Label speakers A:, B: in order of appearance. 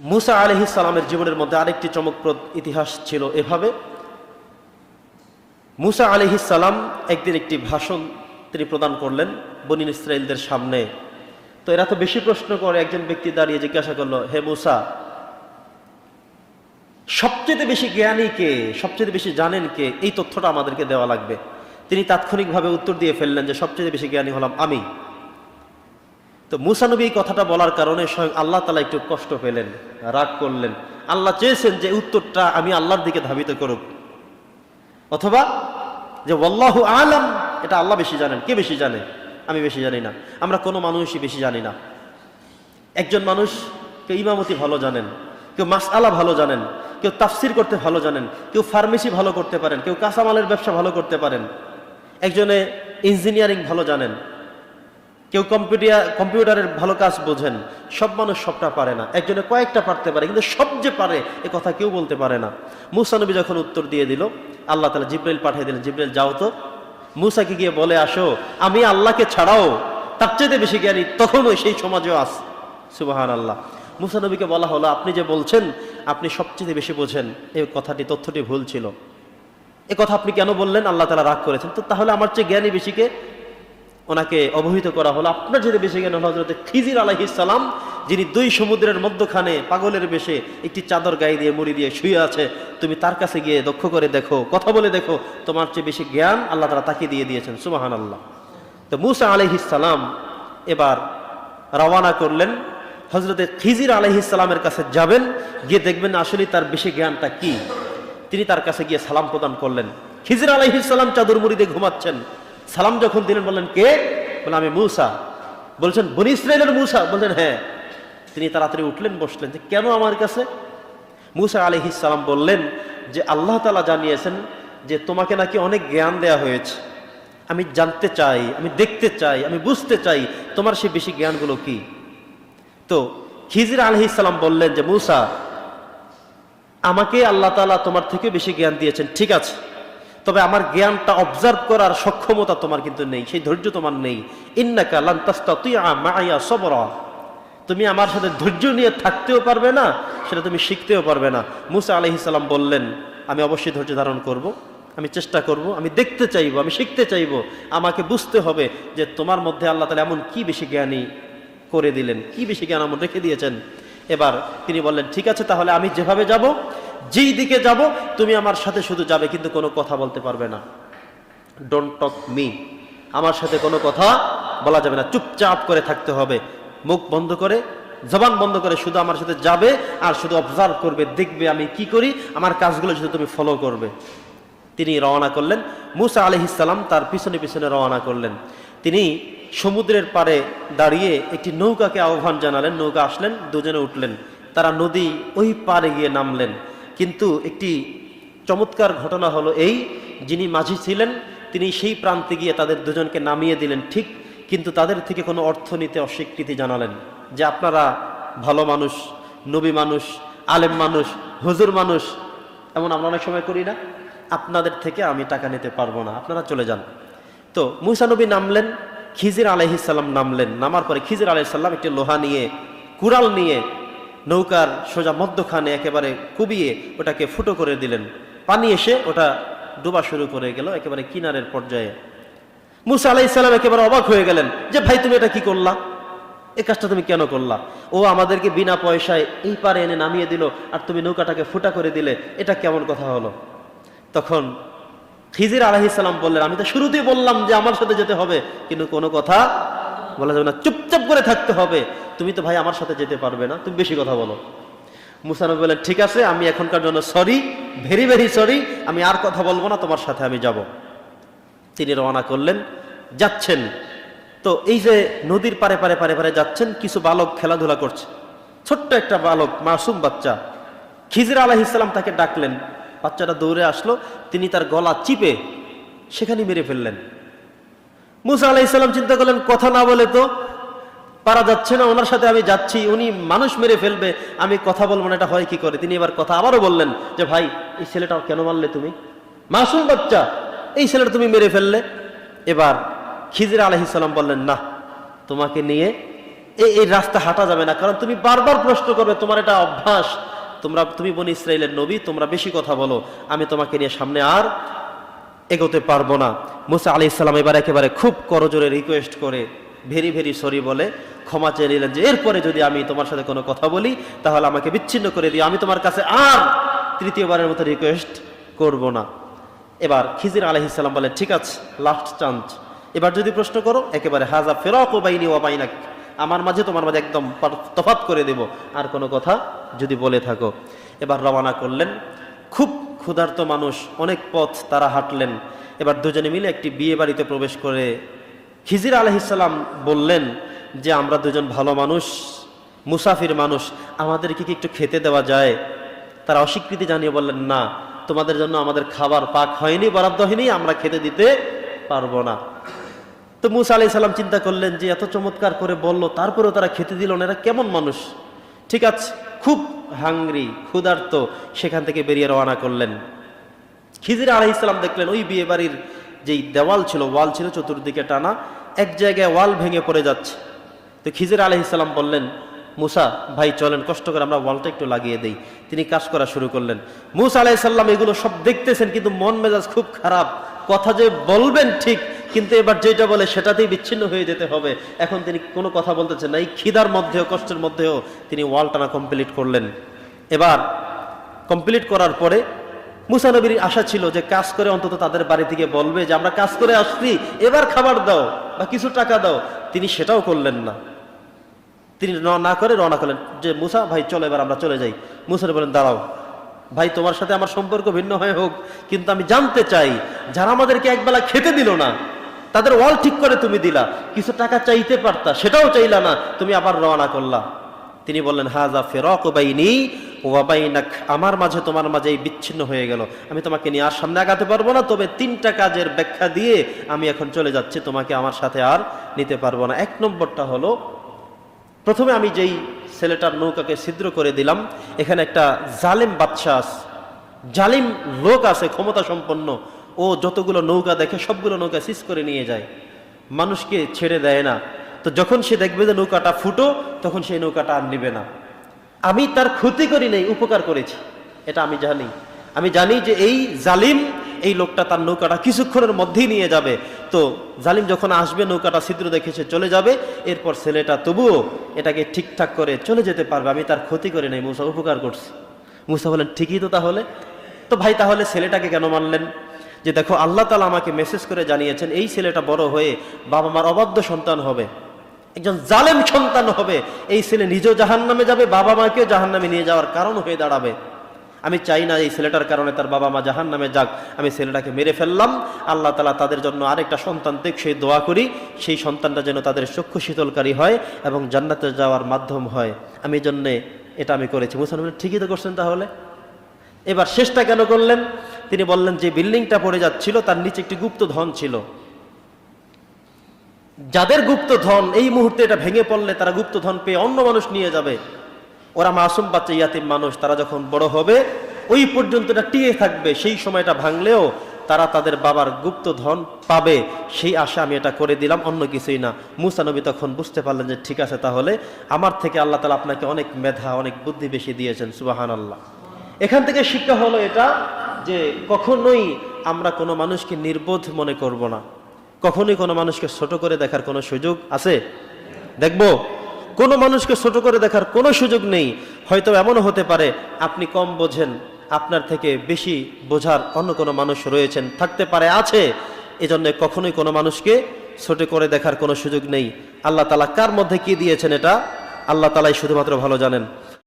A: মুসা আলহি সালামের জীবনের মধ্যে আরেকটি চমকপ্রদ ইতিহাস ছিল এভাবে। মুসা আলহি সালাম একদিন একটি ভাষণ তিনি প্রদান করলেন বনিন ইসরায়েলদের সামনে। তো এরা তো বেশি প্রশ্ন করে, একজন ব্যক্তি দাঁড়িয়ে জিজ্ঞাসা করল, হে মুসা, সবচেয়ে বেশি জ্ঞানী কে? সবচেয়ে বেশি জানেন কে? এই তথ্যটা আমাদেরকে দেওয়া লাগবে। তিনি তাৎক্ষণিকভাবে উত্তর দিয়ে ফেললেন যে, সবচেয়ে বেশি জ্ঞানী হলাম আমি। তো মুসানবী এই কথাটা বলার কারণে স্বয়ং আল্লাহ তালা একটু কষ্ট পেলেন, রাগ করলেন। আল্লাহ চেয়েছেন যে উত্তরটা আমি আল্লাহর দিকে ধাবিত করুক। অথবা যে, ওয়াল্লাহু আলাম এটা আল্লাহ বেশি জানেন। কে বেশি জানে? আমি বেশি জানি না। আমরা কোনো মানুষই বেশি জানি না। একজন মানুষ কেউ ইমামতি ভালো জানেন, কেউ মাসআলা ভালো জানেন, কেউ তাফসির করতে ভালো জানেন, কেউ ফার্মেসি ভালো করতে পারেন, কেউ কাঁচামালের ব্যবসা ভালো করতে পারেন। একজনে ইঞ্জিনিয়ারিং ভালো জানেন কেউ কম্পিউটার কম্পিউটারের ভালো কাজ বোঝেন, সব মানুষ সবটা পারে না। একজনে কয়েকটা পারতে পারে, কিন্তু সব যে পারে, এ কথা কেউ বলতে পারে না। মুসানবী যখন উত্তর দিয়ে দিল, আল্লাহ তালা জিব্রাইল পাঠিয়ে দিলেন, জিব্রাইল, যাও তো। মুসাকে গিয়ে বলে, আসো, আমি আল্লাহকে ছাড়াও তার চেয়ে বেশি জ্ঞানী তখনও সেই সমাজেও আস সুবাহান আল্লাহ মুসানবীকে বলা হলো, আপনি যে বলছেন, আপনি সবচেয়ে বেশি বোঝেন। এই কথাটি, তথ্যটি ভুল ছিল। এ কথা আপনি কেন বললেন? আল্লাহ তালা রাগ করেছেন। তো তাহলে আমার চেয়ে জ্ঞানী বেশিকে ওনাকে অবহিত করা হলো। আপনার যদি বেশি হলো হজরত খিজির আলাইসালাম যিনি দুই সমুদ্রের মধ্যখানে পাগলের বেশে একটি চাদর গায়ে দিয়ে মুড়ি দিয়ে শুয়ে আছে, তুমি তার কাছে গিয়ে দক্ষ করে দেখো, কথা বলে দেখো, তোমার চেয়ে বেশি জ্ঞান আল্লাহ তারা তাকে দিয়ে দিয়েছেন। সুবাহান আল্লাহ তো মুসা আলহিসাল্লাম এবার রওয়ানা করলেন। হজরতে খিজির আলহিসাল্লামের কাছে যাবেন, গিয়ে দেখবেন আসলে তার বেশি জ্ঞানটা কি। তিনি তার কাছে গিয়ে সালাম প্রদান করলেন। খিজির আলহিসাল্লাম চাদর মুড়ি দিয়ে ঘুমাচ্ছেন। সালাম যখন দিলেন, বললেন, কে? বলে আমি মূসা। বলছেন, বনি ইসরায়েলের মুসা। বললেন হ্যাঁ। তিনি তাড়াতাড়ি উঠলেন, বসলেন। যে, কেন আমার কাছে? মুসা আলহি সালাম বললেন যে, আল্লাহ তালা জানিয়েছেন যে, তোমাকে নাকি অনেক জ্ঞান দেয়া হয়েছে। আমি জানতে চাই, আমি দেখতে চাই, আমি বুঝতে চাই, তোমার সে বেশি জ্ঞানগুলো কি? তো, খিজির আলহি বললেন যে, মুসা, আমাকে আল্লাহ তালা তোমার থেকে বেশি জ্ঞান দিয়েছেন। ঠিক আছে। তবে আমার জ্ঞানটা অবজার্ভ করার সক্ষমতা তোমার কিন্তু নেই, সেই ধৈর্য তোমার নেই। ইন্নাকা তুই তুমি আমার সাথে ধৈর্য নিয়ে থাকতেও পারবে না, সেটা তুমি শিখতেও পারবে না। মুসা আলহিসাল্লাম বললেন, আমি অবশ্যই ধৈর্য ধারণ করব। আমি চেষ্টা করব, আমি দেখতে চাইব, আমি শিখতে চাইব। আমাকে বুঝতে হবে যে তোমার মধ্যে আল্লাহ তালা এমন কি বেশি জ্ঞানী করে দিলেন, কি বেশি জ্ঞান আমার রেখে দিয়েছেন। এবার তিনি বললেন, ঠিক আছে, তাহলে আমি যেভাবে যাব যেই দিকে যাব, তুমি আমার সাথে শুধু যাবে, কিন্তু কোনো কথা বলতে পারবে না। ডোন্ট টক মি আমার সাথে কোনো কথা বলা যাবে না। চুপচাপ করে থাকতে হবে। মুখ বন্ধ করে, জবান বন্ধ করে শুধু আমার সাথে যাবে আর শুধু অবজার্ভ করবে, দেখবে আমি কি করি, আমার কাজগুলো শুধু তুমি ফলো করবে। তিনি রওনা করলেন। মুসা আলহিসাল্লাম তার পিছনে পিছনে রওনা করলেন। তিনি সমুদ্রের পারে দাঁড়িয়ে একটি নৌকাকে আহ্বান জানালেন। নৌকা আসলেন, দুজনে উঠলেন। তারা নদী ওই পারে গিয়ে নামলেন। কিন্তু একটি চমৎকার ঘটনা হলো এই, যিনি মাঝি ছিলেন, তিনি সেই প্রান্তে গিয়ে তাদের দুজনকে নামিয়ে দিলেন, ঠিক, কিন্তু তাদের থেকে কোনো অর্থ নিতে অস্বীকৃতি জানালেন যে আপনারা ভালো মানুষ, নবী মানুষ, আলেম মানুষ, হুজুর মানুষ, এমন আমরা অনেক সময় করি না, আপনাদের থেকে আমি টাকা নিতে পারব না, আপনারা চলে যান। তো মুসানবী নামলেন, খিজির আলহিসাল্লাম নামলেন, নামার পরে খিজির আলহিসাল্লাম একটি লোহা নিয়ে, কুড়াল নিয়ে নৌকার সোজা মধ্যখানে একেবারে কুবিয়ে ওটাকে ফুটো করে দিলেন। পানি এসে ওটা ডোবা শুরু করে গেল, একেবারে কিনারের পর্যায়ে। মুসা আলাইসাল্লাম একেবারে অবাক হয়ে গেলেন, যে ভাই, তুমি এটা কি করলা? এই কাজটা তুমি কেন করলা? ও আমাদেরকে বিনা পয়সায় এই পারে এনে নামিয়ে দিল আর তুমি নৌকাটাকে ফুটা করে দিলে, এটা কেমন কথা হলো? তখন খিজির আলহিসাল্লাম বললেন, আমি তো শুরুতেই বললাম যে আমার সাথে যেতে হবে, কিন্তু কোনো কথা বলা যাবে না, চুপচাপ করে থাকতে হবে। তুমি তো ভাই আমার সাথে যেতে পারবে না, তুমি বেশি কথা বলো। মুসানবী বললেন, ঠিক আছে, আমি এখনকার জন্য সরি ভেরি ভেরি সরি আমি আর কথা বলব না, তোমার সাথে আমি যাব। তিনি রওনা করলেন, যাচ্ছেন। তো এই যে নদীর পারে পারে পারে পারে যাচ্ছেন, কিছু বালক খেলাধুলা করছে। ছোট্ট একটা বালক, মাসুম বাচ্চা। খিজির আলাহ ইসলাম তাকে ডাকলেন। বাচ্চাটা দৌড়ে আসলো, তিনি তার গলা চিপে সেখানে মেরে ফেললেন। মুসা আলাহ ইসলাম চিন্তা করলেন, কথা না বলে তো পারা যাচ্ছে না, ওনার সাথে আমি যাচ্ছি, উনি মানুষ মেরে ফেলবে, আমি কথা বলব না, এটা হয় কি করে? তিনি এবার কথা আবারও বললেন যে, ভাই, এই ছেলেটা কেন মারলে তুমি? মাসুম বাচ্চা, এই ছেলেটা তুমি মেরে ফেললে? এবার খিজির আলহিসাল্লাম বললেন, না, তোমাকে নিয়ে এই এই রাস্তা হাঁটা যাবে না, কারণ তুমি বারবার প্রশ্ন করবে, তোমার এটা অভ্যাস, তোমরা, তুমি বনি ইসরায়েলের নবী, তোমরা বেশি কথা বলো, আমি তোমাকে নিয়ে সামনে আর এগোতে পারব না। মুসা আলি ইসলাম এবার একেবারে খুব করজোরে রিকোয়েস্ট করে ভেরি ভেরি সরি বলে ক্ষমা চেয়ে নিলেন যে, এরপরে যদি আমি তোমার সাথে কোনো কথা বলি, তাহলে আমাকে বিচ্ছিন্ন করে দিও। আমি তোমার কাছে আর তৃতীয়বারের মতো রিকোয়েস্ট করব না। এবার খিজির আলহিসাল্লাম বলে, ঠিক আছে লাস্ট চান্স এবার যদি প্রশ্ন করো, একেবারে, হাজা ফেরক ও বাইনি ও বাইনাক। আমার মাঝে তোমার মাঝে একদম তফাৎ করে দেব। আর কোনো কথা যদি বলে থাকো। এবার রওনা করলেন খুব ক্ষুধার্ত মানুষ অনেক পথ তারা হাঁটলেন। এবার দুজনে মিলে একটি বিয়ে বাড়িতে প্রবেশ করে খিজির আলহিসাল্লাম বললেন যে, আমরা দুজন ভালো মানুষ, মুসাফির মানুষ আমাদেরকে কি একটু খেতে দেওয়া যায়? তারা অস্বীকৃতি জানিয়ে বললেন, না, তোমাদের জন্য আমাদের খাবার পাক হয়নি, বরাদ্দ হয়নি, আমরা খেতে দিতে পারব না। তো মুসা আলাই সাল্লাম চিন্তা করলেন যে, এত চমৎকার করে বলল, তারপরেও তারা খেতে দিল না, এরা কেমন মানুষ? ঠিক আছে, খুব হাংরি, ক্ষুধার্ত, সেখান থেকে বেরিয়ে রওনা করলেন। খিজির আলাহ ইসলাম দেখলেন, ওই বিয়ে বাড়ির যেই দেওয়াল ছিল, ওয়াল ছিল চতুর্দিকে টানা, এক জায়গায় ওয়াল ভেঙে পড়ে যাচ্ছে। তো খিজির আলহ ইসলাম বললেন, মুসা, ভাই, চলেন, কষ্ট করে আমরা ওয়ালটা একটু লাগিয়ে দেই। তিনি কাজ করা শুরু করলেন। মুসা আলাইসাল্লাম এগুলো সব দেখতেছেন, কিন্তু মন মেজাজ খুব খারাপ। কথা যে বলবেন ঠিক কিন্তু এবার যেটা বলে সেটাতেই বিচ্ছিন্ন হয়ে যেতে হবে। এখন তিনি কোনো কথা বলতেছেন না। এই খিদার মধ্যেও, কষ্টের মধ্যেও তিনি ওয়াল টানা কমপ্লিট করলেন। এবার কমপ্লিট করার পরে মুসানবীর আশা ছিল যে কাজ করে অন্তত তাদের বাড়ি থেকে বলবে যে, আমরা কাজ করে আসছি, এবার খাবার দাও বা কিছু টাকা দাও। তিনি সেটাও করলেন না। তিনি ন- করে রওনা করলেন যে, মুসা, ভাই, চলো এবার আমরা চলে যাই। মুসা বলেন দাঁড়াও, ভাই, তোমার সাথে আমার সম্পর্ক ভিন্ন হয়ে হোক, কিন্তু আমি জানতে চাই, যারা আমাদেরকে একবেলা খেতে দিল না তাদের ওয়াল ঠিক করে তুমি দিলা। কিছু টাকা চাইতে পারতা, সেটাও চাইলা না, তুমি আবার রওনা করলা। তিনি বললেন হাজা ফেরক বাইনি ওয়াবাইনাক আমার মাঝে তোমার মাঝে এই বিচ্ছিন্ন হয়ে গেল। আমি তোমাকে নিয়ে আর সামনে আগাতে পারব না, তবে তিনটা কাজের ব্যাখ্যা দিয়ে আমি এখন চলে যাচ্ছি। তোমাকে আমার সাথে আর নিতে পারব না। এক নম্বরটা হলো, প্রথমে আমি যেই ছেলেটার নৌকাকে ছিদ্র করে দিলাম, এখানে একটা জালেম বাদশাহ জালিম লোক আছে, ক্ষমতা সম্পন্ন। ও যতগুলো নৌকা দেখে সবগুলো নৌকা সিজ করে নিয়ে যায়। মানুষকে ছেড়ে দেয় না। তো যখন সে দেখবে যে নৌকাটা ফুটো, তখন সেই নৌকাটা আর নিবে না। আমি তার ক্ষতি করি নাই, উপকার করেছি। এটা আমি জানি। আমি জানি যে এই জালিম, এই লোকটা তার নৌকাটা কিছুক্ষণের মধ্যেই নিয়ে যাবে। তো জালিম যখন আসবে, নৌকাটা ছিদ্র দেখে সে চলে যাবে। এরপর ছেলেটা তবুও এটাকে ঠিকঠাক করে চলে যেতে পারবে। আমি তার ক্ষতি করি নাই, মুসা উপকার করছি। মুসা বলেন ঠিকই তো তাহলে। তো ভাই, তাহলে ছেলেটাকে কেন মানলেন? যে দেখো, আল্লাহ তালা আমাকে মেসেজ করে জানিয়েছেন, এই ছেলেটা বড় হয়ে বাবা মার অবাধ্য সন্তান হবে, একজন জালেম সন্তান হবে, এই ছেলে নিজেও জাহান নামে যাবে বাবা মাকেও জাহান নামে নিয়ে যাওয়ার কারণ হয়ে দাঁড়াবে। আমি চাই না এই ছেলেটার কারণে তার বাবা মা জাহান নামে যাক, আমি ছেলেটাকে মেরে ফেললাম, আল্লাহ তালা তাদের জন্য আরেকটা সন্তান দেখ সেই দোয়া করি, সেই সন্তানটা যেন তাদের চক্ষু শীতলকারী হয় এবং জান্নাতে যাওয়ার মাধ্যম হয়। আমি জন্যে এটা আমি করেছি। মুসলমান ঠিকই তো করছেন তাহলে। এবার শেষটা কেন করলেন? তিনি বললেন যে বিল্ডিংটা পড়ে যাচ্ছিল, তার নিচে একটি গুপ্ত ধন ছিল। যাদের গুপ্ত ধন, এই মুহূর্তে এটা ভেঙে পড়লে তারা গুপ্ত ধন পেয়ে অন্য মানুষ নিয়ে যাবে। ওরা মাসুম বাচ্চা ইয়াতিম মানুষ, তারা যখন বড় হবে, ওই পর্যন্ত এটা টিকে থাকবে। সেই সময়টা ভাঙলেও তারা তাদের বাবার গুপ্ত ধন পাবে। সেই আশা আমি এটা করে দিলাম, অন্য কিছুই না। মুসানবী তখন বুঝতে পারলেন যে, ঠিক আছে তাহলে, আমার থেকে আল্লাহ তালা আপনাকে অনেক মেধা, অনেক বুদ্ধি বেশি দিয়েছেন সুবাহান আল্লাহ এখান থেকে শিক্ষা হলো এটা যে কখনোই আমরা কোনো মানুষকে নির্বোধ মনে করব না। কখনোই কোনো মানুষকে ছোট করে দেখার কোনো সুযোগ আছে? দেখব। কোনো মানুষকে ছোট করে দেখার কোনো সুযোগ নেই। হয়তো এমনও হতে পারে, আপনি কম বোঝেন, আপনার থেকে বেশি বোঝার অন্য কোনো মানুষ রয়েছেন, থাকতে পারে, আছে। এজন্য কখনোই কোনো মানুষকে ছোট করে দেখার কোনো সুযোগ নেই। আল্লাহ তালা কার মধ্যে কি দিয়েছেন এটা? আল্লাহ তালাই শুধুমাত্র ভালো জানেন।